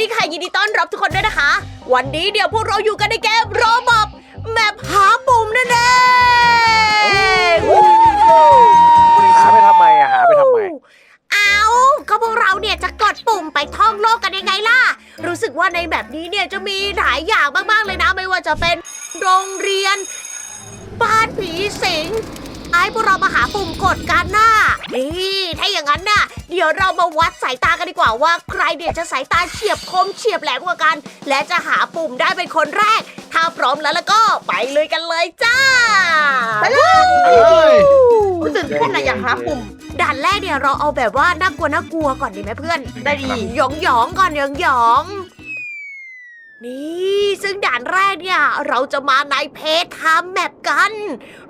ดีค่ะยินดีต้อนรับทุกคนด้วยนะคะ วันนี้เดี๋ยวพวกเราอยู่กันในเกมโรบอกแมปหาปุ่มนั่นเองหาไปทำไมอะหาไปทำไม เอาก็พวกเราเนี่ยจะกดปุ่มไปท่องโลกกันยังไงล่ะ รู้สึกว่าในแบบนี้เนี่ยจะมีหลายอย่างมากๆเลยนะ ไม่ว่าจะเป็นโรงเรียน บ้านผีสิง ไอ้พวกเรามาหาปุ่มกดกันน่ะนี่ถ้าอย่างนั้นน่ะ เดี๋ยวเรามาวัดสายตากันดีกว่าว่าใครเนี่ยจะสายตาเฉียบคมเฉียบแหลมกว่ากัน และจะหาปุ่มได้เป็นคนแรก ถ้าพร้อมแล้วแล้วก็ไปเลยกันเลยจ้าไปเลยเอ้ยรู้สึกเต้นอะอยากหาปุ่ม ด่านแรกเนี่ยเราเอาแบบว่าน่ากลัวน่ากลัวก่อนดีไหมเพื่อน ได้ดี หยองหยองๆก่อนหยองหยองๆ นี่ซึ่งด่านแรกเนี่ยเราจะมาในเพทามแมปกัน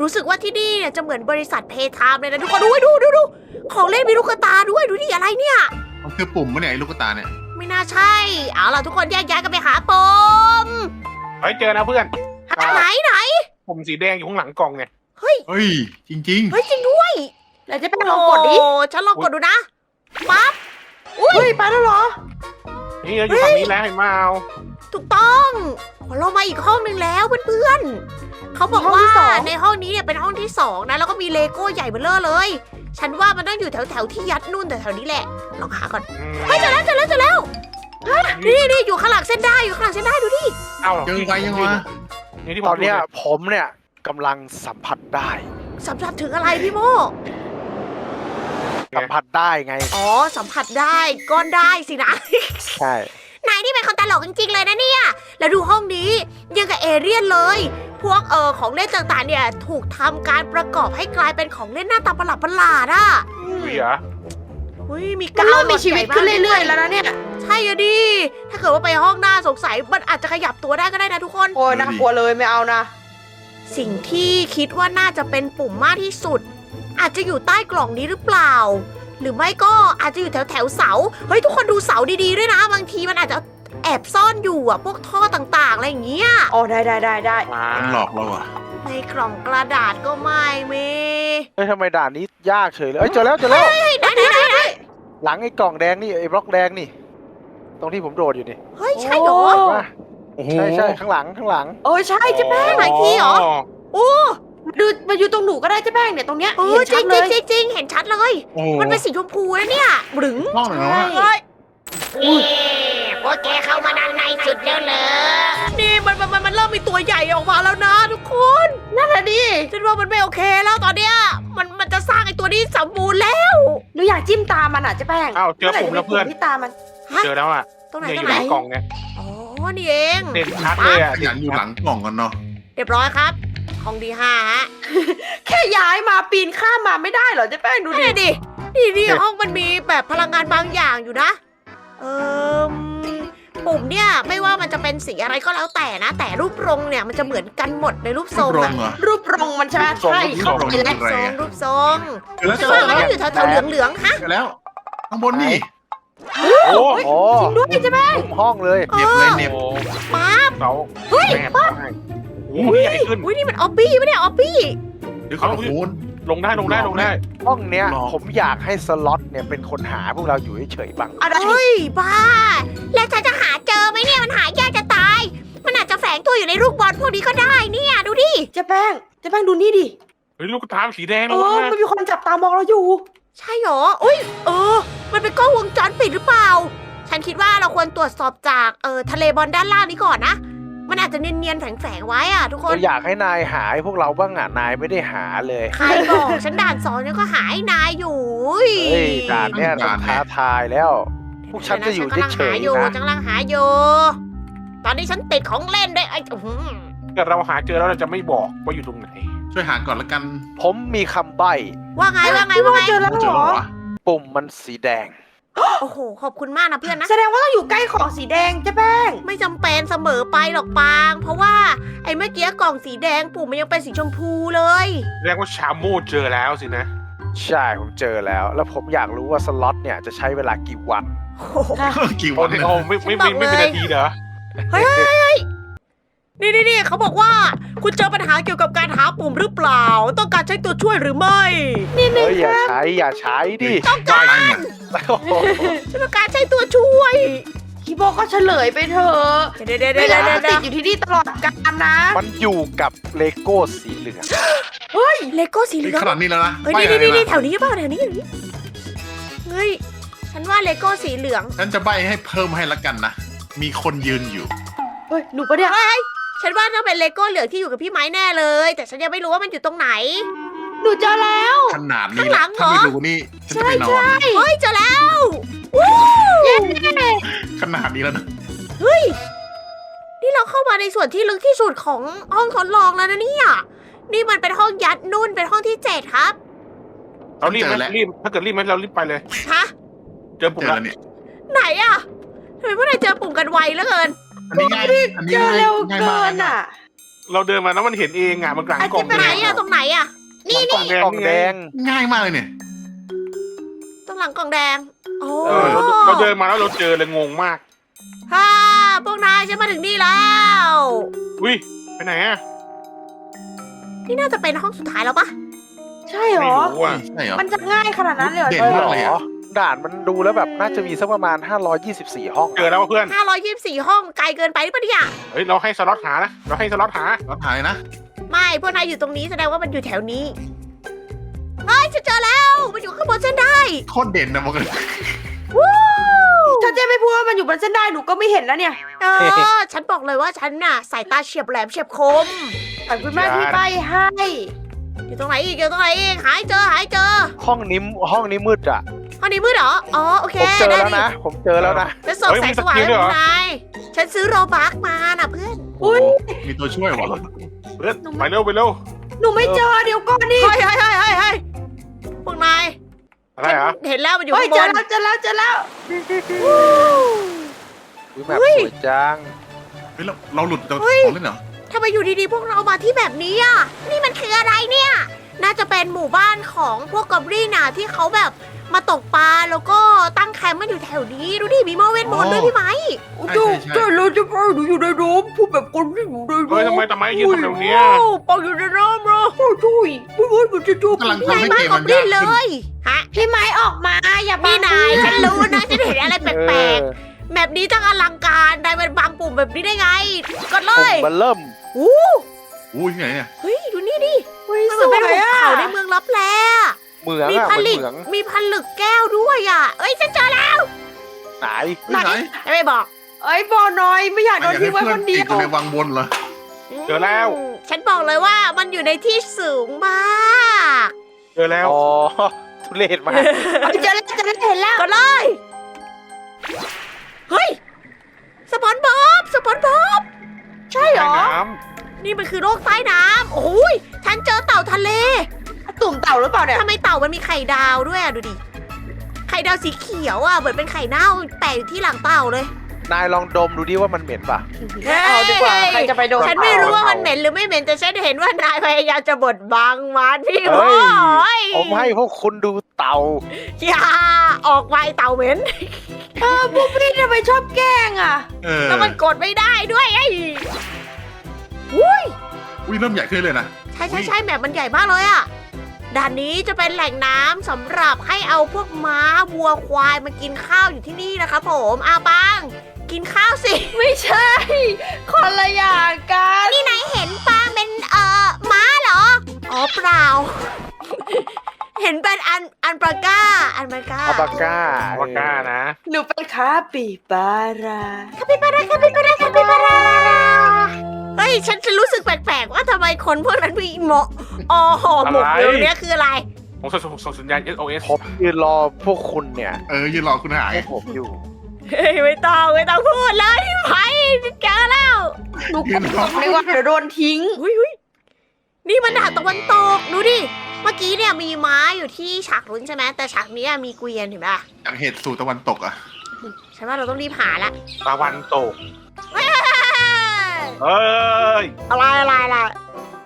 รู้สึกว่าที่นี่เนี่ยจะเหมือนบริษัทเพทามเลยนะทุกคนดูดูดูดูของเล่นมีลูกตาด้วยดูดิอะไรเนี่ย มันคือปุ่มปะเนี่ยไอ้ลูกตาเนี่ยไม่น่าใช่ เอาล่ะทุกคนแยกย้ายกันไปหาปมเฮ้ยเจอนะเพื่อนไหนไหนผมสีแดงอยู่ข้างหลังกล่องไงเฮ้ยเฮ้ย จริง เฮ้ยจริงด้วยแล้วจะไปลองกดดิโอ้ฉันลองกดดูนะปั๊บเฮ้ยไปแล้วเหรอนี่เราอยู่ฝั่งนี้แล้วเห็นมาเอา ถูกต้องเรามาอีกห้องหนึ่งแล้วเพื่อนๆเขาบอกว่าห้องที่สองในห้องนี้เนี่ยเป็นห้องที่สองนะแล้วก็มีเลโก้ใหญ่เบ้อเร่อเลย ฉันว่ามันต้องอยู่แถวแถวๆที่ยัดนู่นแต่แถวๆนี้แหละลองหาก่อนอืมเฮ้ยเจอแล้วเจอแล้วเจอแล้วนี่นี่อยู่ข้างหลังเส้นได้อยู่ข้างหลังเส้นได้ดูดิเอ้าหรๆเจอไวยังวะนี่ที่ตอนเนี้ยผมผมเนี่ยกำลังสัมผัสได้ สัมผัสถึงอะไรพี่โมสัมผัสได้ไง อ๋อ สัมผัสได้ก้อนได้สินะ ใช่นายนี่เป็นคนตลกจริงๆเลยนะเนี่ย แล้วดูห้องนี้ยังกับเอเรียนเลย พวกเออของเล่นต่างๆเนี่ยถูกทำการประกอบให้กลายเป็นของเล่นหน้าตาประหลาดๆอะเสียอุ้ยมีมันกาวเริ่มมีชีวิตขึ้นหลอดใหญ่มากเรื่อยๆ แล้วนะเนี่ย ใช่อะดิ ถ้าเกิดว่าไปห้องหน้าสงสัยมันอาจจะขยับตัวได้ก็ได้นะทุกคน โอ้ยน่ากลัวเลยไม่เอานะ สิ่งที่คิดว่าน่าจะเป็นปุ่มมากที่สุด อาจจะอยู่ใต้กล่องนี้หรือเปล่า หรือไม่ก็อาจจะอยู่แถวแถวๆเสา เฮ้ยทุกคนดูเสาดีๆด้วยนะ บางทีมันอาจจะแอบซ่อนอยู่อะพวกท่อต่างๆ อะไรอย่างเงี้ย อ๋อได้ได้ได้ได้มามันหลอกเราอะในกล่องกระดาษก็ไม่มีเฮ้ยทำไมด่านนี้ยากเฉยเลยเอ้ยเจอแล้วเจอแล้ว เฮ้ยไหนไหนไหนไหนหลังไอ้กล่องแดงนี่ไอ้บล็อกแดงนี่ ตรงที่ผมโดดอยู่นี่เฮ้ยใช่เหรอ โอ้มาโอ้โหใช่ใช่ข้างหลังข้างหลัง เออใช่เจ๊แป้งไหนทีเหรอ โอ้ ดูมาอยู่ตรงหนูก็ได้เจ๊แป้งเนี่ยตรงเนี้ยเอเห็อนจชัริดงเลจริงยจริงๆเห็นชัดเลย โอ้โหมันเป็นสีชมพูนะเนี่ยหรึงห้องไหนวะเฮ้ยพวกแกเข้ามาด้านในสุดแล้วเหรอนี่มันมันมันมันเริ่มมีตัวใหญ่ออกมาแล้วนะทุกคนนั่นแหละดิฉันว่ามันไม่โอเคแล้วตอนเนี้ยมันมันจะสร้างไอ้ตัวนี้สมบูรณ์แล้วหนูอยากจิ้มตามันอะเจ๊แป้งเอ้าเจอผมแล้วเพื่อน ที่ตามัน เจอแล้วอะตรงไหนเนี่ยตอรงยู่ไหนหลังกล่องไงอ๋อนี่เองเด่นชัดเลยอะขยันอยู่หลังกล่องกันเนาะเรียบร้อยครับ ห้องดีห้าฮะแค่ย้ายมาปีนข้ามมาไม่ได้เหรอเจ๊แป้งดูดูดิดิดินี่นี่ห้องมันมีแบบพลังงานบางอย่างอยู่นะ เอ่มปุ่มเนี่ยไม่ว่ามันจะเป็นสีอะไรก็แล้วแต่นะ แต่รูปทรงเนี่ยมันจะเหมือนกันหมดในรูปทรูรงปรงอะเหรอรูปรงมันใช่ไหมใช่รูเข้าปรงไปรูปแล้วอะไรทรงอะรูปทรงเจอแล้วเจฉัอนแล้วว่ามันต้องอยู่แถวๆเหลืองๆฮะเจอแล้วข้างบนนี่ โอ้โอ้จริงด้วยเจ๊แป้งมุมห้องเลยเหน็บเลยเหน็บโหป๊าบเสาเฮ้ย แม่ป้า โอ้โหใหญ่ขึ้นอุ้ยนี่มันออบบี้ปะเนี่ยออบบี้เดี๋ยวเขาโอนลงได้ลงได้ลงได้ ห้องเนี้ยหรอผมอยากให้สล็อตเนี่ยเป็นคนหาพวกเราอยู่เฉยๆบ้างอะไรเฮ้ยบ้า แล้วฉันจะหาเจอไหมเนี่ยมันหายากจะตาย มันอาจจะแฝงตัวอยู่ในลูกบอลพวกนี้ก็ได้เนี่ยดูดิเจ๊แป้งเจ๊แป้งดูนี่ดิเฮ้ยลูกตาสีแดงเอแล้วอนะมันมีคนจับตามองเราอยู่ ใช่เหรออุ้ยเออ มันเป็นกล้องวงจรปิดหรือเปล่า ฉันคิดว่าเราควรตรวจสอบจากเออทะเลบอลด้านล่างนี้ก่อนนะ มันอาจจะเนียนๆแฝงๆไว้อะทุกคนก็อยากให้นายหาให้พวกเราบ้างอะนายไม่ได้หาเลยใครบอกฉันด่านสองฉันก็หาให้นายอยู่อุ้ยเฮ้ยด่านเนี่ยต้องท้าทายแล้ว พวกฉันจะอยู่ฉักำลังเฉหายอยู่ๆนะฉันกำลังหาอยู่ตอนนี้ฉันติดของเล่นด้วยไอ้อื้อหือแต่เราหาเจอแล้วเราจะไม่บอกว่าอยู่ตรงไหน ช่วยหาก่อนละกันผมมีคำใบ้ ว่าไงว่าไงพี่ว่าว่าไง เจอแล้วเจเหอรแล้วอวะปุ่มมันสีแดง โอ้โห ขอบคุณมากนะเพื่อนนะ แสดงว่าต้องอยู่ใกล้ของสีแดงเจ๊แป้ง ไม่จำเป็นเสมอไปหรอกปาง เพราะว่าไอ้เมื่อกี้กล่องสีแดงปุ่มมันยังเป็นสีชมพูเลย เรียกว่าชาโมเจอแล้วสินะ ใช่ผมเจอแล้ว แล้วผมอยากรู้ว่าสล็อตเนี่ยจะใช้เวลากี่วันโอ้โหกี่โอ้วันโหเนี่ยไม่ไม่ฉัไม่นบอกไม่เป็นเลยนาทีเหรอ นี่นี่นี่เขาบอกว่าคุณเจอปัญหาเกี่ยวกับการหาปุ่มหรือเปล่า ต้องการใช้ตัวช่วยหรือไม่ นี่นี่เฮ้ยอย่าใช้อย่าใช้ดิต้องการตั้งอะโอ้โหฉันต้องการใช้ตัวช่วยคิดโบก็เฉลยไปเถอะเดี๋ยวเดี๋ยวไม่เดี๋ยวงั้นเดี๋ยวติดอยู่ที่นี่ตลอดกาลนะมันอยู่กับเลโก้สีเหลืองเลโก้สีเหลืนี่องขนาดนี้แล้วนะเฮ้ยไม่นี่อะไรนี่นี่นะแถวนี้หรือเปล่าแถวนี้แถวนี้เฮ้ยฉันว่าเลโก้สีเหลืองฉันจะใบให้เพิ่มให้ละกันนะ มีคนยืนอยู่ เฮ้ยหนูปะเนี่ยเฮ้ย ฉันว่าต้องเป็นเลโก้เหลืองที่อยู่กับพี่ไม้แน่เลย แต่ฉันยังไม่รู้ว่ามันอยู่ตรงไหน หนูเจอแล้ว ขนาดนี้ข้างหลัแล้วงเหรอถ้าไม่ดูนี่ฉันจะไปนอนเฮ้ยเจอแล้ววู้ขนาดนี้แล้วนะเฮ้ย นี่เราเข้ามาในส่วนที่ลึกที่สุดของห้องทดลองแล้วนะเนี่ย นี่มันเป็นห้องยัดนุ่นเป็นห้องที่เจ็ดครับเรารีบไหมเจอแล้วรีบถ้าเกิดรีบไหมเรารีบไปเลย ฮะเจอปุ่มเจอแล้วแล้วเนี่ยไหนอะทำไมพวกนายเจอปุ่มกันไวเหลือเกิน อันนี้ง่ายอันนี้เจอง่ายเร็วง่ายเกิมากนอะ เราเดินมาแล้วมันเห็นเองอะมันกลางกล่องไหนอะตรงไหนอะนี่กล่นี่องแดงกล่องแดง ง่ายมากเลยเนี่ย ตรงหลังกล่องแดง โอ้เออเราเราเดินมาแล้วเราเจอเลยงงมากฮ่าพวกนายฉันมาถึงนี่แล้ว อุ้ยไปไหนอะนี่น่าจะเป็นห้องสุดท้ายแล้วปะใช่เหรไม่อ รู้อะ ใช่เหรอ มันจะง่ายขนาดนั้นเลยเหรอเด่นเธอมากเลยอะหรอ ด่านมันดูแล้วแบบน่าจะมีสักประมาณ 524 ห้องเจอแล้วว่ะเพื่อน 524 ห้องไกลเกินไปหรือเปล่าเนี่ยเฮ้ยเราให้สล็อตหานะ เราให้สล็อตหาเราถ่ายนะ ไม่พวกนายอยู่ตรงนี้แสดงว่ามันอยู่แถวนี้เฮ้ยฉันเจอแล้ว มันอยู่ข้างบนเส้นได้โคตรเด่นนะบอกเลยวู้ถ้าเจ๊ไม่พูดว่ามันอยู่บนเส้นได้หนูก็ไม่เห็นแล้วเนี่ย เออฉันบอกเลยว่าฉันน่ะสายตาเฉียบแหลมเฉียบคม ขอบคุณมากที่ใบให้ อยู่ตรงไหนอีกอยู่ตรงไหนอีกหายเจอหายเจอ ห้องนี้ห้องนี้มืดอะ ห้องนี้มืดเหรอ อ๋อ โอเคผมเจอได้แล้วดินะ ผมเจอแล้วนะจะส่งเฮ้ยแสมีงสว่างสกิให้ลด้วยเหรอ คุณนายฉันซื้อโรบักมาน่ะเพื่อน อุ้ยมีตัวช่วยวะเพื่อนไปเร็วไปเร็วหนูไม่เจอเดี๋ยวก่อนดิเฮ้ยเฮ้ยเฮ้ยเฮ้ยเฮ้ยพวกนายอะไรอะเห็นแล้วมันอยู่เฮ้ยข้างบเจอนแล้วเจอแล้วเจอแล้วอุ้ยแบบเฮ้ย สวยจังเฮ้ยเราเราหลุดจากเฮ้ยของเล่นเหรอทำไมอยู่ดีๆ พวกเรามาที่แบบนี้อะ นี่มันคืออะไรเนี่ย น่าจะเป็นหมู่บ้านของพวกกอบลินน่ะที่เขาแบบ มาตกปลาแล้วก็ตั้งแคมป์มันอยู่แถวนี้ ดูดิมีหมอเวทมนต์ด้วยพี่ไหมใช่ใช่ใช่เจอแล้วจะไปหนูอยู่ในโดมพูดแบบคนที่อยู่ในโดมเฮ้ยทำไมทำไมยืนตรงเนี้ย โอ้ปองอยู่ในน้ำเหรอโอ้ยไม่ว่ามันจะจูบกำลังใหญ่ทำให้มากเกมกอนบลินเลมัยากขึ้นยฮะพี่ไม้ออกมาอย่าบันี่งนายฉันรู้นะฉันเห็นอะไรแปเอลกอๆแบบนี้ตั้งอลังการนายมันบางปุ่มแบบนี้ได้ไงกดเลผมยมันเริ่ม อู้อุ้ยที่ไหนเนี่ยเฮ้ยดูนี่ดิเฮ้ยมันสเหมือนวเป็นยหุบอะเขาในเมืองลับแล เหมืองมีอะผเหมือนลึกเหมืองมีผลึกแก้วด้วยอะ เอ้ยฉันเจอแล้วไหนที่ไหนไม่บอกเอ้ยบอหน่อยไม่อยากโดนทิ้งไว้คนเดีติยดอยู่วในวังบนเหรอ เจอแล้ว มฉันบอกเลยว่ามันอยู่ในที่สูงมากเจอแล้ว อ๋อทุเรศมากเอ้ยเจอแล้วเจอแล้วเห็นแล้ว ก็เลย เฮ้ย สปอนบ๊อบสปอนบ๊อบใช่เหรอ น้นี่มันคือโลกใต้น้ำโอ้ยฉันเจอเต่าทะเล ตุ่มเต่าหรือเปล่าเนี่ยทำไมเต่ามันมีไข่ดาวด้วยอะดูดิ ไข่ดาวสีเขียวอะเหมือนเป็นไข่เน่าแปะอยู่ที่หลังเต่าเลยนายลองดมดูดิว่ามันเหม็นป่ะ เอาดีกว่าใครจะไปโดนฉันไม่รู้ว่ามันเหม็นหรือไม่เหม็นแต่ฉันเห็นว่านายพยายามจะบดบังมันพี่เฮ้โอ้ยยผมให้พวกคุณดูเต่าอย่าออกไวเต่าเหม็นเออพวกพี่ทำไมชอบแกล้งอะเออแล้วมันกดไม่ได้ด้วยไอ้อุ้ยอุ้ยเริ่มใหญ่ขึ้นเลยนะใช่ใช่ใช่แบบมันใหญ่มากเลยอะ ด่านนี้จะเป็นแหล่งน้ำสำหรับให้เอาพวกม้าวัวควายมากินข้าวอยู่ที่นี่นะคะผมอาปัง กินข้าวสิ ไม่ใช่ คนละอย่างกัน นี่นายเห็นปางเป็นเอ่อม้าเหรอ อ๋อเปล่า เห็นเป็นอันอันปาก้า อันปาก้าอาบาก้าำวาก้านะ หนูเป็นคาปิบารา คาปิบาร่าคาปิบาร่าคาปิบาร่า เฮ้ยฉันจะรู้สึกแปลกๆว่าทำไมคนพวกนั้นมีเหมาะอ๋อห่อหมกอะไรอยู่เนี่ยคืออะไร ผมส่งส่งสัญญาณ SOS ผมยืนรอพวกคุณเนี่ยเออยืนรอคุณหายให้ผมอยู่ เฮ้ยไม่ต้องไม่ต้องพูดเลยไผ่เจอแล้วหนูกลัวไม่ว่าเดี๋ยวโดนทิ้งหุยหุยนี่มันดาบตะวันตกดูดิ เมื่อกี้เนี่ยมีม้าอยู่ที่ฉากลุ้นใช่ไหมแต่ฉากนี้มีเกวียนเห็นปะจากเหตุสู่ตะวันตกอะฉันว่าเราต้องรีบหาละตะวันตกเฮ้ย เอ้ยอะไรอะไรอะไร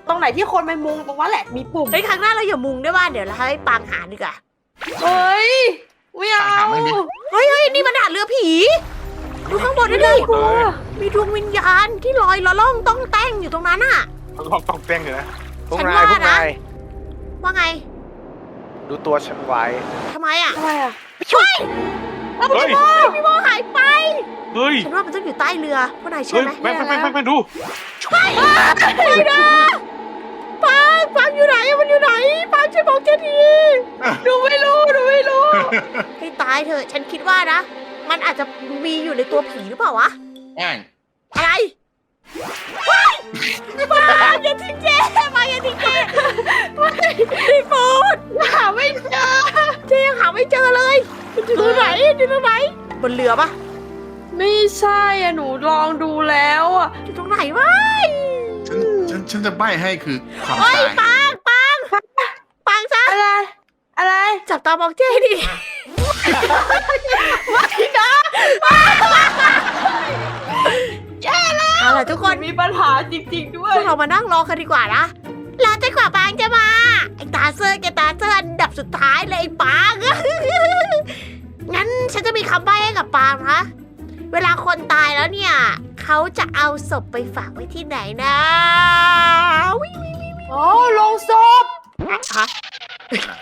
ตรงไหนที่คนไปมุงตรงนั้นแหละมีปุ่มเฮ้ยครั้งหน้าเราอย่ามุงด้วยว่าเดี๋ยวเราให้ปังหาดีกว่าเฮ้ยไม่เอาหาไม่มีเฮ้ยเฮ้ยนี่มันดาบเรือผี ดูข้างบนด้วยดิหมดเลยมีดวงวิญญาณที่ลอยละล่องต้องแต้งอยู่ตรงนั้นอะต้องต้องแจ้งเลยนะพวกฉันนายว่าพวกนะ นายว่าไงดูตัวฉันไว้ทำไมอะทำไมอะช่วย อเฮ้ยพี่โมหายไปเฮ้ยฉันว่ามันต้องอยู่ใต้เรือพวกนายเชื่เฮ้อยไหมแม่งแม่งแม่งแม่งดูไม่นะปังปังอยู่ไหนมันอยู่ไหนปังช่วยบอกเจทีหนูไม่รู้หนูไม่รู้ให้ตายเถอะฉันคิดว่านะ มันอาจจะมีอยู่ในตัวผีหรือเปล่าวะ แม่งอะไรว้ายปังอย่าทิ้งเจ๊ปังอย่าทิ้งเจ๊ไม่พี่ฟูดหาไม่เจอเจ๊ยังหาไม่เจอเลย มันอยู่ตรงไหนอยู่ตรงไหน บนเรือปะไม่ใช่อะหนูลองดูแล้วอะอยู่ตรงไหนวะฉันฉันฉันจะใบ้ให้คือความเฮ้ยตายปังปังปังซะอะไร อะไร จับตามองเจ๊ดิเอาล่ะทุกคนมีปัญหาจริง ๆ ด้วพยวกเรามานั่งรอกันดีกว่านะ รอจนกว่าปางจะมาไอ้ตาเซอร์แกตาเซอร์อันดับสุดท้ายเลยไอ้ปาง งั้นฉันจะมีคำใบ้ให้กับปางนะเวลาคนตายแล้วเนี่ย เขาจะเอาศพไปฝากไว้ที่ไหนนะวิวอ๋อลงศพฮะ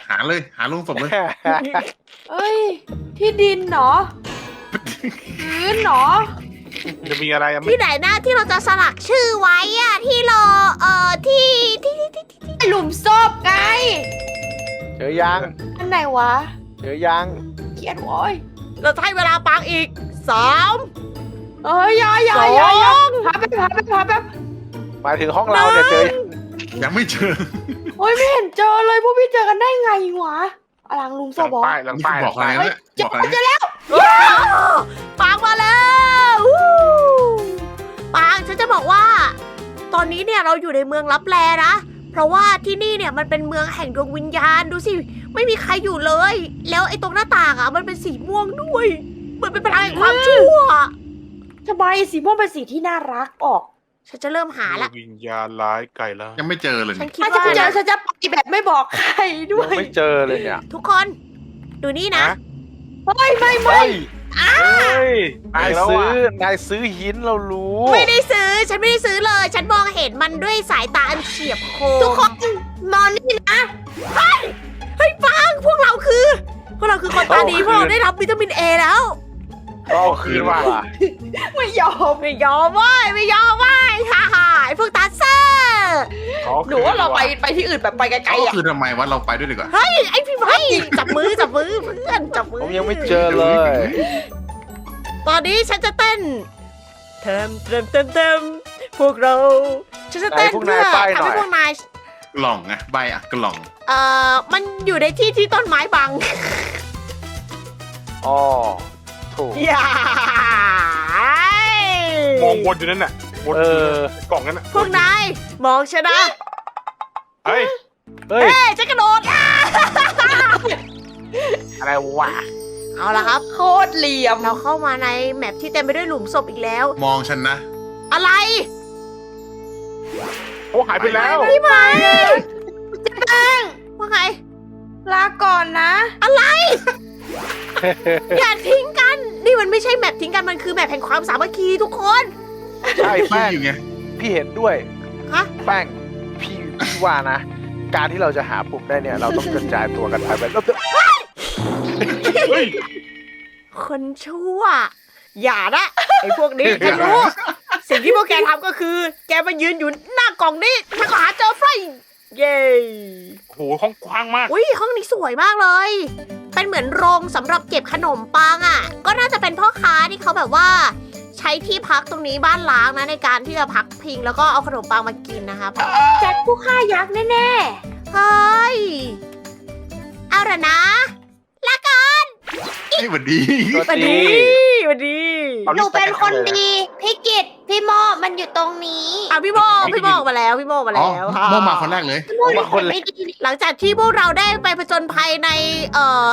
หาเลย หาลงศพเลย เอ้ย ที่ดินเหรอพื้นเหรอ จะมีอะไรอะไม่ที่ไหนนะที่เราจะสลักชื่อไว้อะที่รอเอ่อที่ที่ที่ที่ที่หลุมศพไง เจอยัง อันไหนวะเจอยัง เขียนไว้เราจะให้เวลาปางอีกสามเอ้ยอยาอยาสองอยาอยาพาไปพาไปพาไปหมายถึงห้องเราเนี่ยเจอยังยังไม่เจอ โอ้ยไม่เห็นเจอเลยพวกพี่เจอกันได้ไงวะ อลังลุมหศลัพงเหรอป้ายหลังนี่ป้ายบอกอะไรเฮ้ยนะเจบอกออะไรเจอนะแล้วปางมาแล้ววู้ปางฉันจะบอกว่า ตอนนี้เนี่ยเราอยู่ในเมืองลับแลนะ เพราะว่าที่นี่เนี่ยมันเป็นเมืองแห่งดวงวิญญาณดูสิ ไม่มีใครอยู่เลย แล้วไอ้ตรงหน้าต่างอะ มันเป็นสีม่วงด้วยเหมันเป็นพลังแห่งความชั่ว ทำไมสีม่วงเป็นสีที่น่ารักออก ฉันจะเริ่มหาละ วิญญาณร้ายไก่แล้วยังไม่เจอเลยฉันนี่คิดถ้าจะว่าเจอนะฉันจะไปแบบไม่บอกใครด้วยังยไม่เจอเลยเนี่ย ทุกคน ดูนี่นะ ฮะ เฮ้ย ไม่ไม่เฮ้ยเฮ้ยนายแล้วซื้ออะนายซื้อหินเรารู้ ไม่ได้ซื้อ ฉันไม่ได้ซื้อเลย ฉันมองเห็นมันด้วยสายตาอันเฉียบคมทุกคนมอนนี่นะ เฮ้ยปังพวกเราคือ พวกเราคือคนตาดี พวกเราได้รับวิตามินเอแล้วก็ เอาคืนว่ะไม่ยอมไม่ยอมเว้ยไม่ยอมเว้ยฮ่าฮ่าไอ้พวกตาเซอร์ขอหนูว่าเราไปไปที่อื่นแบบไปไกลเขาๆอะ คือทำไมวะเราไปด้วยดีกว่า เฮ้ยไอ้พี่ไม้จับมือจับมือเพื่อนจับมือผมยังไม่เจอเลย ตอนนี้ฉันจะเต้นเติมเติมเติมเติมพวกเราฉันจะเต้นไหนพวกเพื่นาอยป้ายหน่อย ทำให้พวกนายกล่องไงใบอะกล่อง เอ่อมันอยู่ในที่ที่ต้นไม้บัง อ๋อ ถูกอย่า มองวนอยู่นั่นน่ะวนเออยู่อในกล่องนั้นน่ะพวกนายมองฉันนะเฮ้ยเฮ้ยเฮ้ยฉันกระโดดอะอะไรวะเอาละครับ โคตรเหลี่ยม เราเข้ามาในแมปที่เต็มไปด้วยหลุมศพอีกแล้ว มองฉันนะ อะไรโอ้หายไปแล้ว พี่ไม้ว่าไง ลาก่อนนะ อ ย่าทิ้งกัน นี่มันไม่ใช่แมปทิ้งกันมันคือแมปแห่งความสามัคคีทุกคน ใช่แป้งอยู่ไง พี่เห็นด้วยฮะ แป้งพี่พี่ว่านะ การที่เราจะหาปุ่มได้เนี่ย เราต้องกระจายตัวกันไปแบบเฮ้ย คนชั่ว อย่านะไอ้พวกนี้ฉันรู้ สิ่งที่พวกแกทำก็คือ แกมายืนอยู่หน้ากล่องนี้ฉันก็หาเจอไฟเย้โอ้โหห้องกว้างมาก อุ้ยห้องนี้สวยมากเลย เป็นเหมือนโรงสำหรับเก็บขนมปังอะ ก็น่าจะเป็นพ่อค้าที่เขาแบบว่า ใช้ที่พักตรงนี้บ้านล้างนะในการที่จะพักพิงแล้วก็เอาขนมปังมากินนะครับแจ็คผู้ฆ่ายักษ์แน่เฮ้ยเอาละนะลาก่อน ไอ้ยหวันดีตัวสวัสดีดีสวัสดีเอาๆหนูเป็นคนดีพี่กิตพี่โมมันอยู่ตรงนี้อะพี่โมพี่โมออกมาแล้วพี่โมออกมาอ๋อแล้วโมมาคนแรกเลย พี่โมเป็นคน ไม่ดีหลังจากที่พวกเราได้ไปผจญภัยในเอ่อ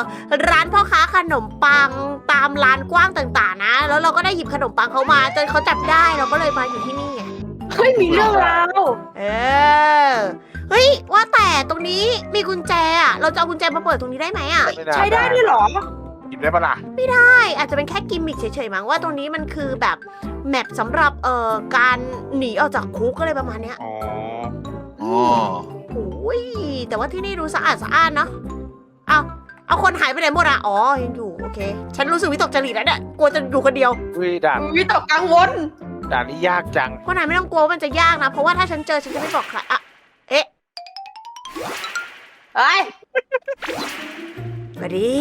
ร้านพ่อค้าขนมปังตามร้านกว้างต่าง ๆ นะ แล้วเราก็ได้หยิบขนมปังเขามาจนเขาจับได้เราก็เลยมาอยู่ที่นี่ไงเฮ้ยมีเรื่องราวเออเฮ้ยว่าแต่ตรงนี้มีกุญแจอะเราจะเอากุญแจมาเปิดตรงนี้ได้ไหมอะม่น่าใช้ได้ด้วยเหรอ หยิบได้ปะล่ะใช่อาจจะเป็นแค่กิมมิคเฉยๆมั้งว่าตรงนี้มันคือแบบแมปสำหรับเอ่อการหนีออกจากคุกอะไรประมาณเนี้ยอ๋ออ๋อโอ้ยแต่ว่าที่นี่ดูสะอาดสะอาดเนาะเอาเอาคนหายไปไหนหมดอะอ๋อยังอยู่โอเค ฉันรู้สึกวิตกจริตแล้วเนี่ยกลัวจะอยู่คนเดียวอุ้ยด่านวิตกกังวลด่านนี้ยากจังพวกนายไม่ต้องกลัวว่ามันจะยากนะเพราะว่าถ้าฉันเจอฉันจะไม่บอกใครอะเอ๊ะเฮ้ยมาดี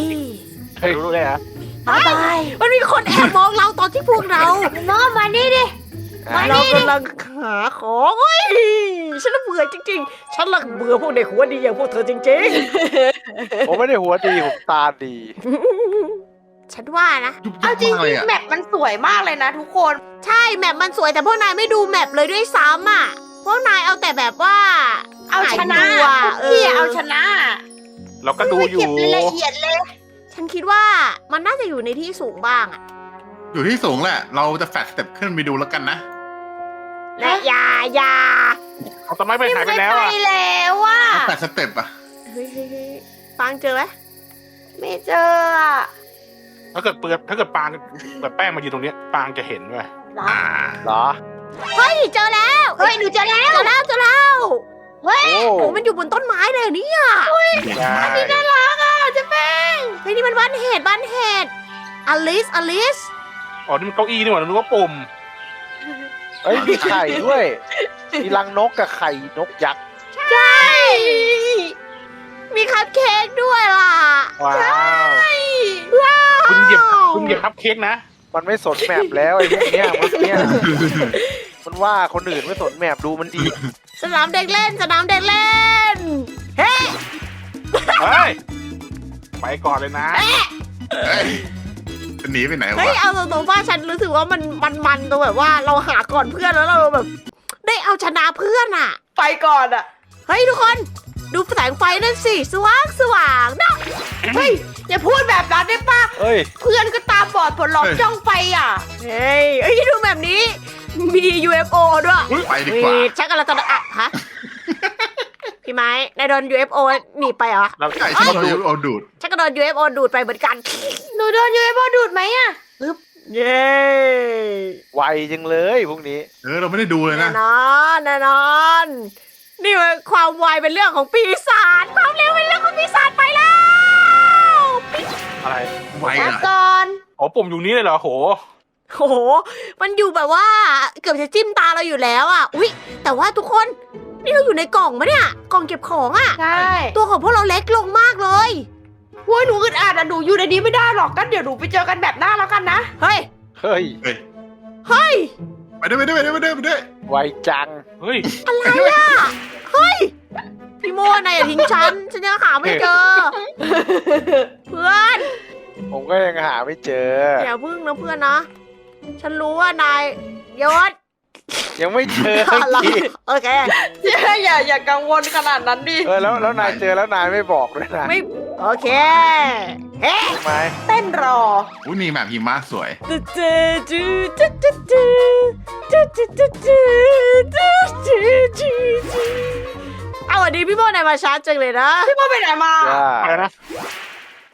เฮ้ย รู้เลยฮะบายบายมันมีคนแอบมองเราตอนที่พวกเรา น้องมานี่ดิอะเรากำลังหาของเฮ้ยฉันละเบื่อจริง ๆ ฉันละเบื่อพวกเด็กหัวดีอย่างพวกเธอจริงผมไม่ได้หัวดีผมตาดี ๆ ฉันว่านะ ยุบยัเอาบจริงมากเลยๆอะแมปมันสวยมากเลยนะทุกคน ใช่แมปมันสวยแต่พวกนายไม่ดูแมปเลยด้วยซ้ำอะ พวกนายเอาแต่แบบว่า เอาชนะหายตัวพวกพี่เอาชนะเราก็ดูอยู่ เก็บรายละเอียดเลย ฉันคิดว่ามันน่าจะอยู่ในที่สูงบ้างอะอยู่ที่สูงแหละ เราจะแฟลชสเต็ปขึ้นไปดูแล้วกันนะ และอยาอยาเอาต้นไม้ไปหายไปแล้วไปอะแล้วอะแฟลชสเต็ปอะเฮ้ยเฮ้ยเฮ้ยฟังเจอไหมไม่เจออะถ้าเกิดเปิดถ้าเกิดปางแบบแป้งมายืนตรงเนี้ยปางจะเห็นเว้ยอ่าเหรอ เฮ้ยเจอแล้วเฮ้ยหนูเจอแล้ว เจอแล้วเจอแล้วเฮ้ยโอ้โอ้มันอยู่บนต้นไม้เลยเหรอเนี่ยเด็กใช่มากน่ารักอะ เจะแป้งเฮ้ยนี่มันบ้านเห็ดบ้านเห็ดอลิสอลิสอ๋อนี่มันเก้าอี้นี่หว่านึกว่าปุ่มเฮ้ยมีไข่ด้วย มีรังนกกับไข่นกยักษ์ใช่มีคัพเค้กด้วยล่ะว้าวว้าวคุณเหยียบคุณเหยียบคัพเค้กนะมันไม่สนแมปแล้วไอ้พวกเนี้ยมันเนี้ยมันว่าคนอื่นไม่สนแมปดูมันดี สนามเด็กเล่นสนามเด็กเล่น เฮ้เฮ้ย ไปก่อนเลยนะเฮ้ยจะหนีไปไหนเฮ้ยวะเอาตรงๆว่าฉันรู้สึกว่ามันมันมันตรงแบบว่าเราหาก่อนเพื่อนแล้วเราแบบ ได้เอาชนะเพื่อนอะ ไปก่อนอะ เฮ้ยทุกคน ดูแสงไฟนั่นสิสว่างสว่างนะเฮ้ย อย่าพูดแบบนั้นได้ปะเฮ้ย เพื่อนก็ตาบอดผลล้อมจ้องไปอะ เฮ้ยเอ้ยดูแบบนี้ มี UFO ด้วยไปดีกว่ามีชักอะไรตอนอะฮะ พี่ไม้นายโดน UFO หนีไปเหรอ เราใช่ใช่เราเอาดูดชักก็โดน UFO ดูดไปเหมือนกัน หนูโดนยูเอฟดูดไหมอะเย้ไวจังเลยพวกนี้ เออเราไม่ได้ดูเลยแน่นะนอนแน่นอน นี่มันความไวเป็นเรื่องของปีศาจความเร็วเป็นเรื่องของปีศาจไปแล้ว อะไร ไวลาอะก่อน อ๋อปุ่มอยู่นี้เลยเหรอโห โอ้โห มันอยู่แบบว่าเกือบจะจิ้มตาเราอยู่แล้วอะ อุ๊ย แต่ว่าทุกคน นี่เราอยู่ในกล่องมะเนี่ย กล่องเก็บของอะ ใช่ตัวของพวกเราเล็กลงมากเลย โว้ยหนูอึดอัดอะหนูอยู่ในนี้ไม่ได้หรอกกันเดี๋ยวหนูไปเจอกันแบบหน้าแล้วกันนะเฮ้ย เฮ้ย เฮ้ยเฮ้ยไปด้วยไปด้วยไปด้วยไปด้วยไปด้วยไวจัง เฮ้ย อะไรอะ เฮ้ย พี่โมนายอย่าทิ้งฉัน ฉันยังหาไม่เจอ เพื่อน ผมก็ยังหาไม่เจอ อย่าพึ่งนะเพื่อนนะ ฉันรู้ว่านายยศยังไม่เจอสักทีโอเคอย่าอย่ากังวลขนาดนั้นดิเออแล้วแล้วนายเจอแล้วนายไม่บอกเลยนะไม่โอเค เฮ้ทเต้นรอ อุ้ยมีแบบหิมะสวย เอาวันนี้พี่โมนายมาช้าจังเลยนะ พี่โมไปไหนมา จ้า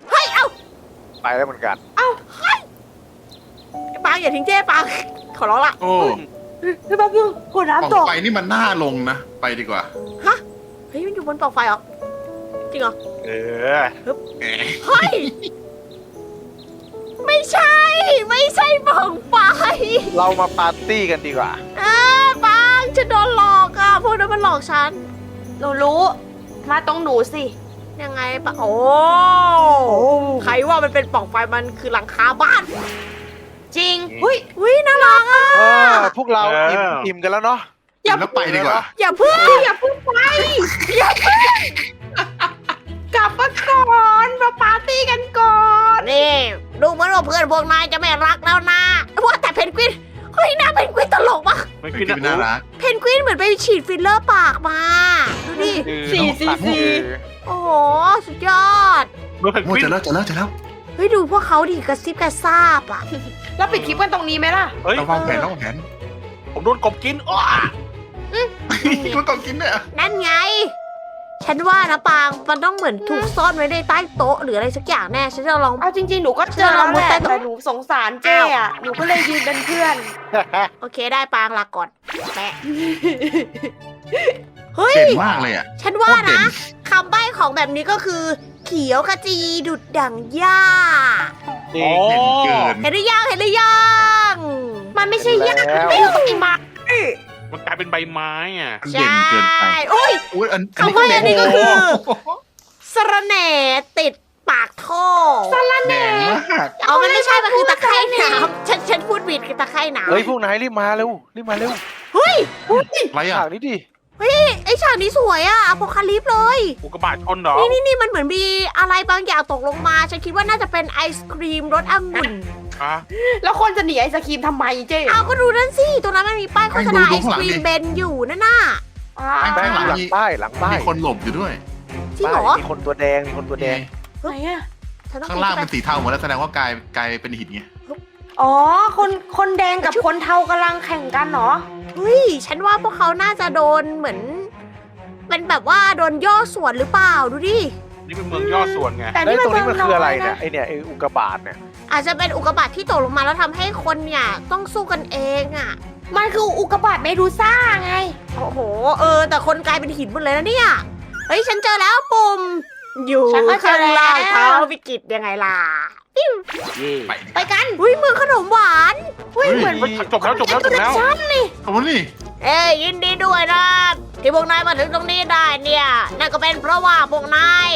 เฮ้ย เอาไปแล้วเหมือนกัน เอาเฮ้ย งอย่าทิ้งเจ๊ปางขอร้องละโอ้พี่ป๊บนึงกดปล่องน้ำตกไฟนี่มันน่าลงนะ ไปดีกว่าเฮ้ยมันอยู่บนปล่องไฟเหรอจริงเหรอเออเอ๊ะเฮ้ยไม่ใช่ ไม่ใช่ปล่องไฟเรามาปาร์ตี้กันดีกว่าอ่าปางฉันโดนหลอกอะพวกนั้นมันหลอกฉันหนูรู้ มาตรงหนูสิ ยังไงปะโอ้ ใครว่ามันเป็นปล่องไฟมันคือหลังคาบ้าน จริงหุ้ยอุ้ยน่ารักอะเออพวกเราอิ่มอิ่มกันแล้วเนาะอย่าแล้วไปดีกว่า อย่าเพิ่งอย่าเพิ่งไปอย่าเพิ่งกลับมาก่อนมาปาร์ตี้กันก่อนนี่ดูเหมือนว่าเพื่อนพวกนายจะไม่รักแล้วนะว่าแต่เพนกวินเฮ้ยหน้าเพนกวินตลกมากไม่เป็คิดนนะที่น่ารักเพนกวินเหมือนไปฉีดฟิลเลอร์ปากมาดูดิสี่สี่สี่โอ้โหสุดยอด เมื่อเพนโอ้กวิเจนอแล้วเจอแล้วเจอแล้ว เฮ้ยดูพวกเขาดิกระซิบกระซาบอะ แล้วปิดคลิปกันตรงนี้ไหมล่ะ เฮ้ยเราวางแผนเราวางแผนผมโดนกบกินอ้ามันต้องกินเนี่ย นั่นไง ฉันว่านะปางมันต้องเหมือนถูกซ่อนไว้ในใต้โต๊ะหรืออะไรสักอย่างแน่ ฉันจะลอง เอาจริงๆ หนูก็เจอแล้วแหละแต่หนูสงสารเจ้อะหนูก็เลยยืนเป็นเพื่อน โอเคได้ปางลาก่อนแปะ เฮ้ย เด่นมากเลยอะฉันว่าโคตรเด่นะนคำใบ้ของแบบนี้ก็คือ เขียวขจีดุดดั่งหญ้า จริง เด่นเกิน เห็นหรือยังเห็นหรือยังมันไม่ใช่ยากแล้ว ไม่ใช่ไม้มันกลายเป็นใบไม้อะมันใชเด่นเกินไป่อุ้ย อุ้ยอันคำว่าอันนี้ก็คือโโหสระแหน่ติดปากท่อแดงมากเอามันไม่ใช่มันคือตะไคร่น้ำฉันฉันพูดผิดคือตะไคร่น้ำเฮ้ยพวกนายรีบมาเร็วรีบมาเร็วเฮ้ย อะไรอะฉากนี้ดิ ไอฉากนี้สวยอะอโพคาลิปเลย อุกกาบาตชนเหรอ นี่นี่นี่มันเหมือนมีอะไรบางอย่างตกลงมา ฉันคิดว่าน่าจะเป็นไอศครีมรสองุ่นอะแล้วคนจะหนีไอศครีมทำไมเจ๊เอาก็ดูนั่นสิตรงนั้นมันมีป้ายโฆษณาไอศครีมเบนอยู่นั่นน่ะอ่าแป้งอยู่หลังป้ายหลังป้ายมีคนหลบอยู่ด้วย จริงเหรอป้ายมีคนตัวแดงมีคนตัวแดง ไหนอะฉันต้องข้างล่างไป เป็นสีเทาหมดแล้วแสดงว่ากลายกลายเป็นหินไง อ๋อ คนคนแดงกับคนเทากำลังแข่งกันเหรอ เฮ้ย ฉันว่าพวกเขาน่าจะโดนเหมือน เป็นแบบว่าโดนย่อส่วนหรือเปล่าดูดิ นี่เป็นเมืองย่อส่วนไง แต่เฮ้ยนี่ตรงนี้มันคืออะไรมืงเนี่ยไอเนี่ยไออุกกาบาตเนี่ยอาจจะเป็นอุกกาบาตที่ตกลงมาแล้วทำให้คนเนี่ยต้องสู้กันเองอะมันคืออุกกาบาตเมดูซ่าไง โอ้โห เออ แต่คนกลายเป็นหินหมดเลยนะเนี่ย เฮ้ย ฉันเจอแล้วปุ่ม อยู่ฉันก็เจข้าองแล้วล่างเท้าวิกฤตยังไงล่ะ เย่ไปไปกันอุ้ยเมืองขนมหวานเฮ้ยเหมือนเฮ้ยจบแล้วจบแล้วจบแล้วฉันนี่ขอบคุณนี่เอ้ยยินดีด้วยนะที่พวกนายมาถึงตรงนี้ได้เนี่ยนั่นก็เป็นเพราะว่าพวกนาย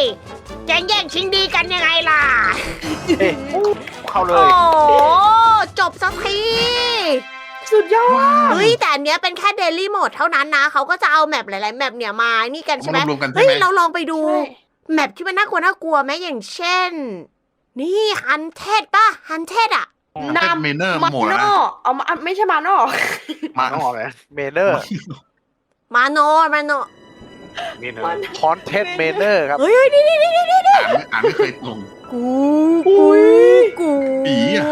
แย่งแย่งชิงดีกันยังไงล่ะเอ๊ะเข้าเลโอ้ยโหจบสักทีสุดยอดเฮ้ยแต่อันเนี้ยเป็นแค่เดลี่โหมดเท่านั้นนะ เขาก็จะเอาแมปหลาย ๆ แมปเนี่ยมา นี่กันใช่ไหมมารวมๆกันใช่เฮ้ยไหมเราลองไปดูใช่แมปที่มันน่ากลัวน่ากลัวไหมอย่างเช่น นี่ฮันเทดป่ะฮันเทดอะนำเมเนอร์มาโหมดโนแล้วนะเอามาอะไม่ใช่มาโนมาต้องออกเลยเมเนอร์มาโนมาโนนี่เนอะคอนเทนต์เมเนอร์ครับเฮ้ยเฮ้ยนี่นี่นี่นี่นี่อ่านไม่อ่านไม่เคยลงกูกูกูปีอะ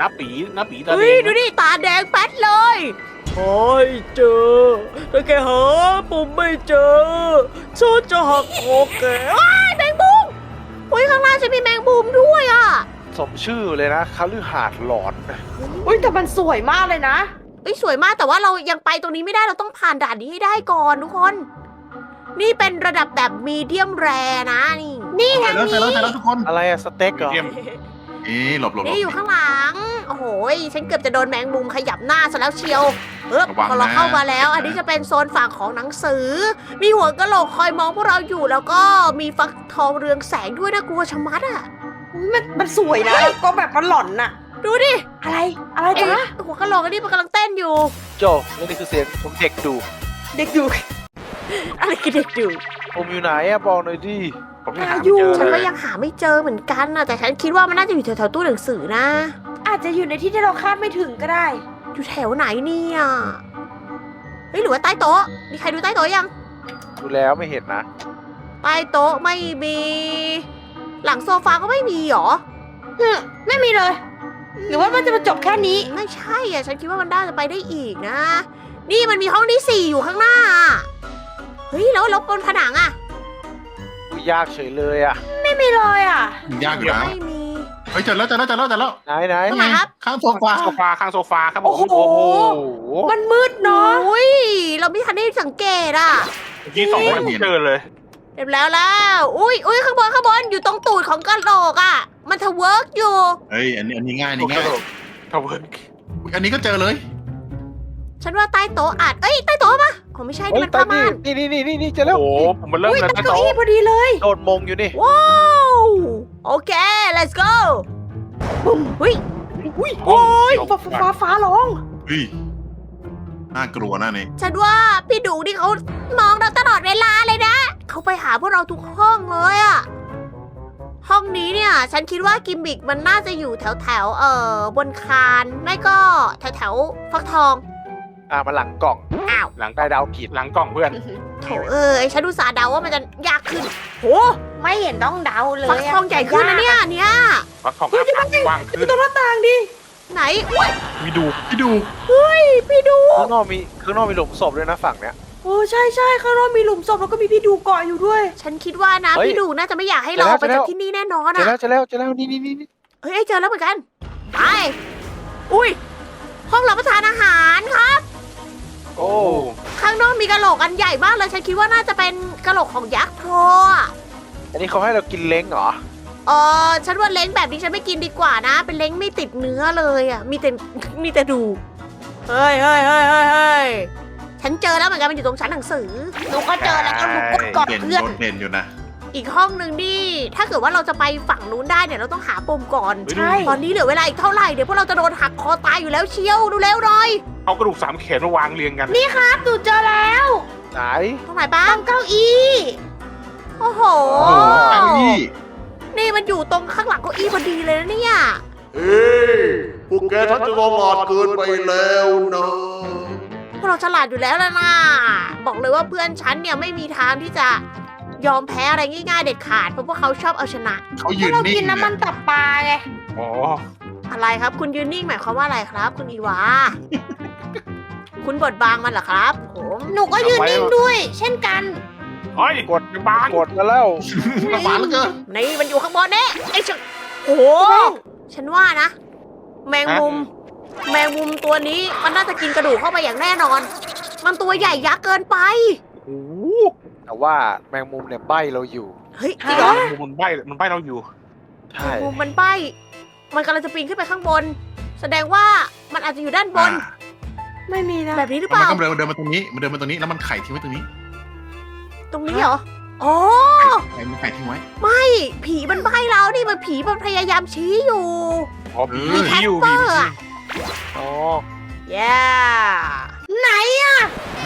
น้าปีน้าปีตาเฮ้แดยงดูดิตาแดงแป๊ดเลยโอ้ยเจอแต่แกหาผมไม่เจอฉันจะหักคอแกว้ายแมงมุม เฮ้ยข้างล่างจะมีแมงมุมด้วยอะสมชื่อเลยนะคาลือหาดหลอน อุ้ยแต่มันสวยมากเลยนะ เอ้ยสวยมากแต่ว่าเรายังไปตรงนี้ไม่ได้เราต้องผ่านด่านนี้ให้ได้ก่อนทุกคน นี่เป็นระดับแบบมีเดียมแรนะนี่นี่ไปทางแล้วไปนี้แล้วไปแล้วทุกคนอะไรอะสเต็กเหรอ เยี่ยมเอ๊ะหลบหลบหลนี่บอยู่ข้างหลัง โอ้โหยฉันเกือบจะโดนแมงมุมขยับหน้าซะแล้วเชียว เออระวังพอเรานะ เข้ามาแล้ว อันนี้จะเป็นโซนฝั่งของหนังสือ มีหัวกะโหลกคอยมองพวกเราอยู่แล้วก็มีฟักทองเรืองแสงด้วยนะกลัวชะมัดอะอุ๊ยมันมันสวยนะก็แบบมันหลอนน่ะ ดูดิอะไรอะไรเอ๊ะจ๊ะหัวกะโหลกอันนี้มันกำลังเต้นอยู่ โจแล้วนี่คือเสียงของเด็กดูเด็กอยู่ อะไรกันเด็กอยู่ ผมอยู่ไหนอะบอกหน่อยดิ ผมยังหาอาไม่ยุเจอฉันเลก็ยยังหาไม่เจอเหมือนกันนะแต่ฉันคิดว่ามันน่าจะอยู่แถวๆตู้หนังสือนะ อาจจะอยู่ในที่ที่เราคาดไม่ถึงก็ได้ อยู่แถวไหนเนี่ยเฮ้ยหรือว่าใต้โต๊ะ มีใครดูใต้โต๊ะยัง ดูแล้วไม่เห็นนะ ใต้โต๊ะไม่มี หลังโซฟาก็ไม่มีหรออืมไม่มีเลย หรือว่ามันจะมาจบแค่นี้ ไม่ใช่อะ ฉันคิดว่ามันน่าจะไปได้อีกนะ นี่มันมีห้องที่สี่อยู่ข้างหน้า เฮ้ยแล้วแล้วบนผนังอะ ดูยากเฉยเลยอะไม่มีเลยอะ ยากอยู่นะ ไม่มี เฮ้ยเจอแล้วเจอแล้วเจอแล้วเจอแล้วไหนไหนตรงไหนครับ ข้างโซฟาโซฟาข้างโซฟาครับผมโอ้โหโอ้โหมันมืดเนาะอุ้ยเราไม่ทันได้สังเกตอะเมื่อกี้สองคนไม่เจอเลยเรียบแล้วแล้ว อุ้ยอุ้ยข้างบนข้างบนอยู่ตรงตูดของกระโหลกอะ มันทะเวิร์กอยู่ เฮ้ยอันนี้อันนี้ง่ายอันนี้ง่ายทาวเวิร์กอุ๊ยอันนี้ก็เจอเลย ฉันว่าใต้โต๊ะอาจเอ้ยใต้โต๊ะปะอ๋อไม่ใช่เฮ้นี่ยมันตาผ้าม่านนี่นี่นี่นี่นี่เจะโอ้แล้วโหผมมาเริ่มอุ้ยเลยตั้งใต้เก้าโต๊ะอี้พอดีเลย โดนมงอยู่นี่ว้าว โอเค let's go บุ้มเฮ้ยอุ้ยโอ้ยฟ้าฟ้าฟ้าร้อง เฮ้ยน่ากลัวนะนี่ฉันว่าพี่ดูนี่เขามองเราตลอดเวลาเลยนะ เขาไปหาพวกเราทุกห้องเลยอะห้องนี้เนี่ย ฉันคิดว่ากิมมิกมันน่าจะอยู่แถวแถวๆเอ่อบนคาน ไม่ก็แถวแถวๆฟักทอง อ่ามาหลังกล่องอ้าว หลังได้ดาวขีดหลังกล่องเพื่อน โถเอ้ยฉันดูสาห์เดาว่ามันจะยากขึ้นโหไม่เห็นต้องเดาเลยฟักทองใหญ่ขึ้นนะเนี่ยเนี่ย ฟักทองอัพกว้างขึ้นตรงหน้าต่างดิไหนอุ้ยมีดูพี่ดูพี่ดูข้างนอกมีข้างนอกมีหลุมศพด้วยนะฝั่งเนี้ย โอ้ใช่ใช่ข้างนอกมีหลุมศพแล้วก็มีพี่ดูเกาะอยู่ด้วย ฉันคิดว่านะเฮ้ยพี่ดูน่าจะไม่อยากให้เราเจอแล้ว ออกไปจากที่นี่แน่นอนเจออะแล้วเจอแล้วเจอแล้วนี่นี่นี่นี่เฮ้ยเจอแล้วเหมือนกันไปอุ้ยห้องรับประทานอาหารครับ โอ้ ข้างนอกมีกระโหลกอันใหญ่มากเลย ฉันคิดว่าน่าจะเป็นกระโหลกของยักษ์โทรอะอันนี้เขาให้เรากินเล้งเหรอ เออฉันว่าเล้งแบบนี้ฉันไม่กินดีกว่านะ เป็นเล้งไม่ติดเนื้อเลยอะ มีแต่ มีแต่ดูกเฮ้ยเฮ้ยเฮ้ยเฮ้ยเฮ้ยฉันเจอแล้วเหมือนกันมันอยู่ตรงชั้นหนังสือหนูก็เจอแล้วหนูกดก่อนเด่นเพื่อนโดดเด่นอยู่นะ อีกห้องหนึ่งนี่ถ้าเกิดว่าเราจะไปฝั่งนู้นได้เนี่ยเราต้องหาปุ่มก่อนใช่ ตอนนี้เหลือเวลาอีกเท่าไหร่เดี๋ยวพวกเราจะโดนหักคอตายอยู่แล้วเชียวดูเร็วหน่อยเอากระดูกสามแขนมาวางเรียงกัน นี่ครับหนูเจอแล้วไหนตรงไหนบ้าตั้งงเก้าอี้โอ้โหโอ้โห เก้าอี้นี่มันอยู่ตรงข้างหลังเก้าอี้พอดีเลยนะเนี่ย เอ้ยพวกแกทักจะประมาทเกินไปแล้วนะพวกเราฉลาดอยู่แล้วล่ะนะบอกเลยว่าเพื่อนฉันเนี่ยไม่มีทางที่จะ ยอมแพ้อะไรง่ายๆเด็ดขาดเพราะพวกเขาชอบเอาชนะ เขาเพยืราะนเรานิ่งกินน้ำมันตับปลาไงอ๋ออะไรครับ คุณยืนนิ่งหมายความว่าอะไรครับ คุณอีวา คุณบดบางมันเหรอครับ ผมหนูก็ยืนนิ่งด้วย เช่นกันเฮ้ยกดอย่าบางกดมาแล้วลำบากเหลือเกินนี่มันอยู่ข้างบนเนี่ยไอ้ชะโอ้โหฉันว่านะ แมงมุม แมงมุมตัวนี้มันน่าจะกินกระดูกเข้าไปอย่างแน่นอน มันตัวใหญ่ยักษ์เกินไปโอ้โห แต่ว่าแมงมุมเนี่ยใบเราอยู่ เฮ้ยจริงเหรอมันใบมันใบเราอยู่ ใช่มุมมันใบมันกำลังจะปีนขึ้นไปข้างบน แสดงว่ามันอาจจะอยู่ด้านบนอ่าไม่มีนะแบบนี้หรือเปมันล่า ก็เดินเดินมาตรงนี้มันเดินมาตรงนี้แล้วมันไข่ทิ้งไว้ตรงนี้ตรงนี้เหรอ อ๋อ ไข่มันไข่ทิ้งไว้ ไม่ผีมันใบเรานี่มันผีมันพยายามชี้อยู่ อ๋อผีมีผีอยู่แคผีสเปอร์อะอ๋อแย่ไหนอะ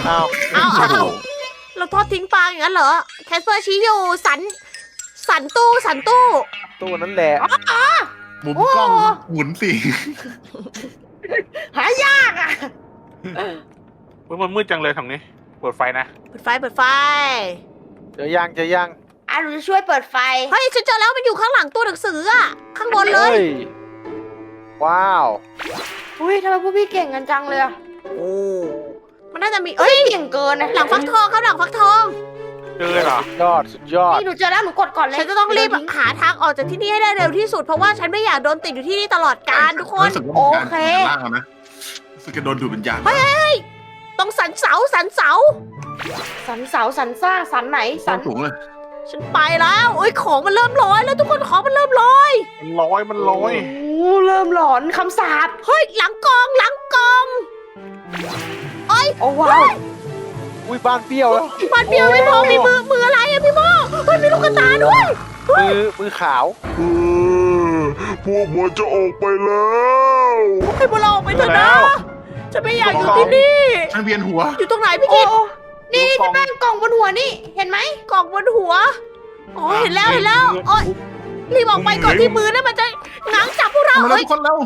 อ้าว เอาเอาเราทอดทิ้งปลาอย่างนั้นเหรอแคสเปอร์ชี้อยู่สัน สันตู้สันตู้ ตู้นั้นแหละ มุมกล้องหมุนสิ หายากอะเฮ้ยมันมืดจังเลยทางนี้ เปิดไฟนะ เปิดไฟเปิดไฟเจอยังเจอยังอะหนูจะช่วยเปิดไฟ เฮ้ยฉันเจอแล้วมันอยู่ข้างหลังตู้หนังสืออะข้างบนเลยฮ้ว้าว อุ้ยทำไมพวกพี่เก่งกันจังเลยอะโอ้ มันน่าจะมีเอ้เอ้ยยเก่งเกินนะหลังฟักทองครับหลังฟักทองเจอเลยเหรอ ยอดสุดยอด นี่หนูเจอแล้วหนูกดก่อนเลยฉันจะต้องรีบหาทางออกจากที่นี่ให้ได้เร็วที่สุดเพราะว่าฉันไม่อยากโดนติดอยู่ที่นี่ตลอดกาลทุกคนรู้สึกว่ามันการล่างแล้วนะรู้สึกจะโดนดูดวิญญาณตรงสันเสาสันเสา สันเสาสันซ่าสันไหนสัสั้นนสูงเลยฉันไปแล้วโอ้ยของมันเริ่มลอยแล้วทุกคนของมันเริ่มลอยมันลอยมันลอย โอ้เริ่มหลอนคำสาปเฮ้ยหลังกองหลังกอง โอ้ว้าวอุ้ยบ้านเปรี้ยวแล้วมันเดียวไม่พอมีมือมืออะไรอะพี่โมเฮ้ยมีลูกกระตาด้วยมือมือขาวเออพวกมันจะออกไปแล้วให้พวกเราออกไปเถอะนะฉันไม่อยากอยู่ที่นี่ ฉันเวียนหัว อยู่ตรงไหนพี่โอ้กิตโอ้นี่นี่พี่แป้งกล่องบนหัวนี่ เห็นไหมกล่องบนหัวอ๋อเห็นแล้วเห็นแล้วโอ้ยรีบออกไปก่อนที่มือนั่นมันจะง้างจับพวกเรามาแล้วเฮ้ยทุกคนแล้ว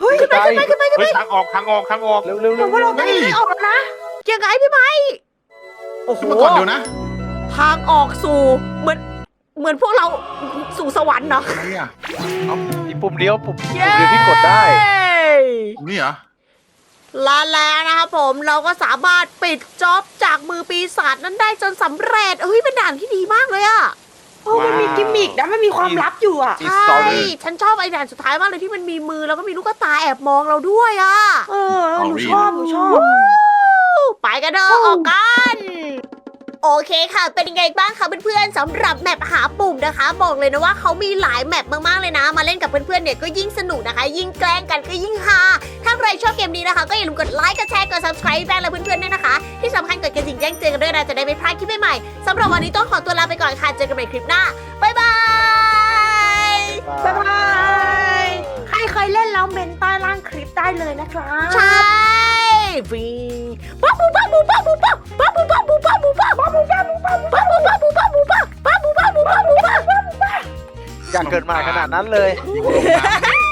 เฮ้ยขึ้นไปขึ้นไปขึ้นไปขึ้นไปเฮ้ยทางออกทางออกทางออก เร็วเร็วเดี๋เร็ยววพวกเราต้องไม่ออกแล้วนะยังไงพี่ไม้โอ้โห ขึ้นมาก่อนเดี๋ยวนะทางออกสู่เหมือนเหมือนพวกเราสู่สวรรค์เนาะอะไรอะมีปุ่มเลี้ยวปุ่มปุ่มเดียวที่กดได้ตรงนี้เหรอ ลาแล้วนะครับผมเราก็สามารถปิดจ็อบจากมือปีศาจนั้นได้จนสำเร็จเฮ้ยเป็นด่านที่ดีมากเลยอะ โอ้มันมีกิมมิกนะมันมีความลับอยู่อะมีใช่สตอรี่ฉันชอบไอ้ด่านสุดท้ายมากเลยที่มันมีมือแล้วก็มีลูกตาแอบมองเราด้วยอะเออหนูชอบหนูชอบไปกันเถอะออกกัน โอเคค่ะ เป็นยังไงบ้างคะเพื่อนๆสำหรับแมปหาปุ่มนะคะ บอกเลยนะว่าเขามีหลายแมปมากๆเลยนะ มาเล่นกับเพื่อนๆเนี่ยก็ยิ่งสนุกนะคะ ยิ่งแกล้งกันก็ยิ่งฮาถ้าใครชอบเกมนี้นะคะ ก็อย่าลืมกดไลค์กดแชร์กด subscribe แบงและเพื่อนๆด้วยนะคะ ที่สำคัญกดกระดิ่งแจ้งเตือนกันด้วยนะจะได้ไม่พลาดคลิปใหม่ๆสำหรับวันนี้ต้องขอตัวลาไปก่อนค่ะเจอกันใหม่คลิปหน้าบ๊ายบายบ๊ายบายใครเคยเล่นแล้วเมนใต้ล่างคลิปได้เลยนะคะใช่วิงปั๊บปุ๊บปั๊บปุ๊บปั๊บปุ๊บปั๊บปั๊ บปุ๊บปั๊บปุ๊บปั๊บปั๊บปุ๊บปั๊บปั๊บปุ๊บปั๊บปั๊บปุ๊บปั๊บปุ๊บปั๊บปุ๊บปั๊บปั๊บปุ๊บปั๊บปุ๊บปั๊บปุ๊บปั๊บปุ๊บปั๊บอยากเกิดมาขนาดนั้นเลย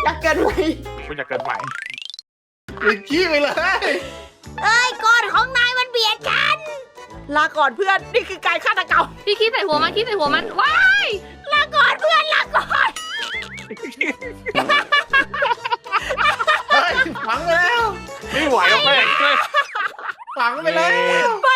อยากเกินไปคุณจะเกิดใหม่ไปขี้ไปเลยเอ้ยก้อนของนายมันเบียดกัน ลาก่อนเพื่อนนี่คือการฆาตกรรมพี่คิดใส่หัวมันคิดใส่หัวมันว้าลาก่อนเพื่อนลาก่อนเฮ้ยฝังไปแล้วไม่ไหวแล้วแม่ง ฝังไปแล้ว ไป